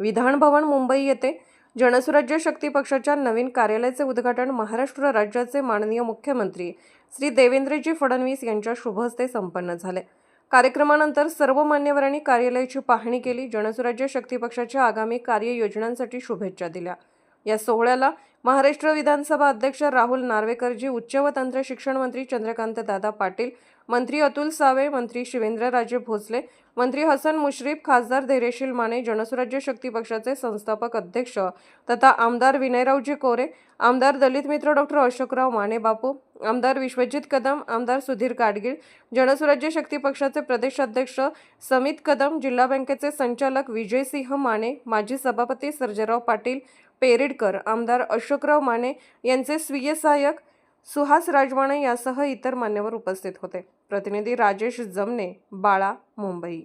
विधानभवन मुंबई येथे जनसुराज्य शक्ती पक्षाच्या नवीन कार्यालयाचे उद्घाटन महाराष्ट्र राज्याचे माननीय मुख्यमंत्री श्री देवेंद्रजी फडणवीस यांच्या शुभहस्ते संपन्न झाले. कार्यक्रमानंतर सर्व मान्यवरांनी कार्यालयाची पाहणी केली. जनसुराज्य शक्ती पक्षाच्या आगामी कार्ययोजनांसाठी शुभेच्छा दिल्या. या सोहळ्याला महाराष्ट्र विधानसभा अध्यक्ष राहुल नार्वेकरजी उच्च व तंत्र शिक्षण मंत्री चंद्रकांत दादा पाटील मंत्री अतुल सावे मंत्री शिवेंद्रराजे भोसले मंत्री हसन मुश्रीफ खासदार धैर्यशील माने जनसुराज्य शक्ती पक्षाचे संस्थापक अध्यक्ष तथा आमदार विनयरावजी कोरे आमदार दलित मित्र डॉक्टर अशोकराव माने बापू आमदार विश्वजित कदम आमदार सुधीर गाडगीळ जनसुराज्य शक्ती पक्षाचे प्रदेशाध्यक्ष समित कदम जिल्हा बँकेचे संचालक विजयसिंह माने माजी सभापती सर्जेराव पाटील पेरिडकर आमदार अशोकराव माने यांचे स्वीय सहाय्यक सुहास राजवाणे यासह इतर मान्यवर उपस्थित होते. प्रतिनिधी राजेश जमने बाळा मुंबई.